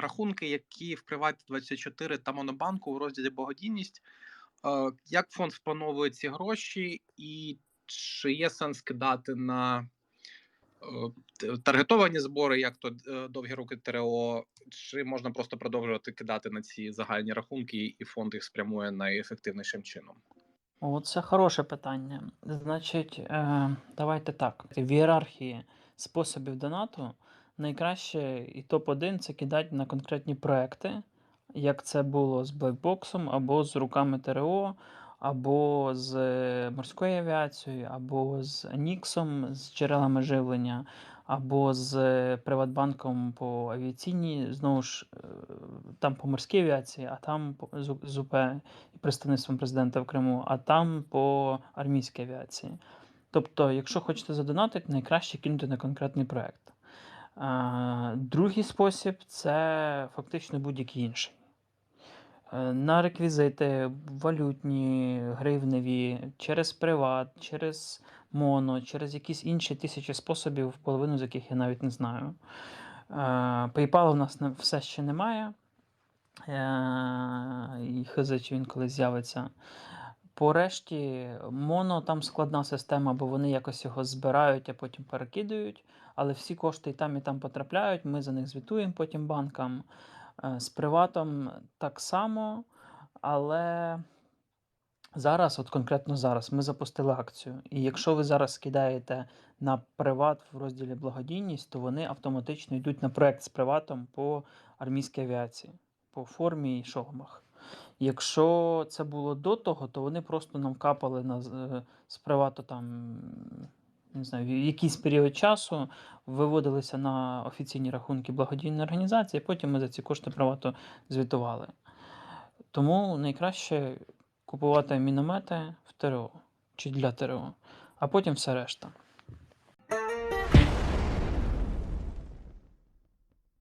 рахунки, які в Приваті 24 та Монобанку у розділі благодійність. Е, Як фонд впановує ці гроші, і чи є сенс кидати на е, таргетовані збори, як то е, довгі руки ТРО, чи можна просто продовжувати кидати на ці загальні рахунки, і фонд їх спрямує найефективнішим чином? О, це хороше питання. Значить, давайте так. В ієрархії способів донату найкраще і топ-1 це кидати на конкретні проекти, як це було з Blackbox, або з руками ТРО, або з е, морською авіацією, або з Ніксом, з джерелами живлення, або з е, Приватбанком по авіаційній, знову ж е, там по морській авіації, а там з УП і представництвом президента в Криму, а там по армійській авіації. Тобто, якщо хочете задонатити, найкраще кинути на конкретний проект. Другий спосіб це фактично будь-який інший. Е, На реквізити валютні, гривневі, через приват, через моно, через якісь інші тисячі способів, половину з яких я навіть не знаю. Е, PayPal у нас все ще немає. Е, І хз, чи він колись з'явиться. По решті, моно там складна система, бо вони якось його збирають, а потім перекидують. Але всі кошти і там, і там потрапляють. Ми за них звітуємо потім банкам. Е, З приватом так само, але зараз, от конкретно зараз, ми запустили акцію. І якщо ви зараз кидаєте на приват в розділі благодійність, то вони автоматично йдуть на проект з приватом по армійській авіації, по формі і шоломах. Якщо це було до того, то вони просто нам капали на, з- е, привату там. Не знаю, в якийсь період часу виводилися на офіційні рахунки благодійної організації, потім ми за ці кошти привату звітували. Тому найкраще купувати міномети в ТРО чи для ТРО, а потім все решта.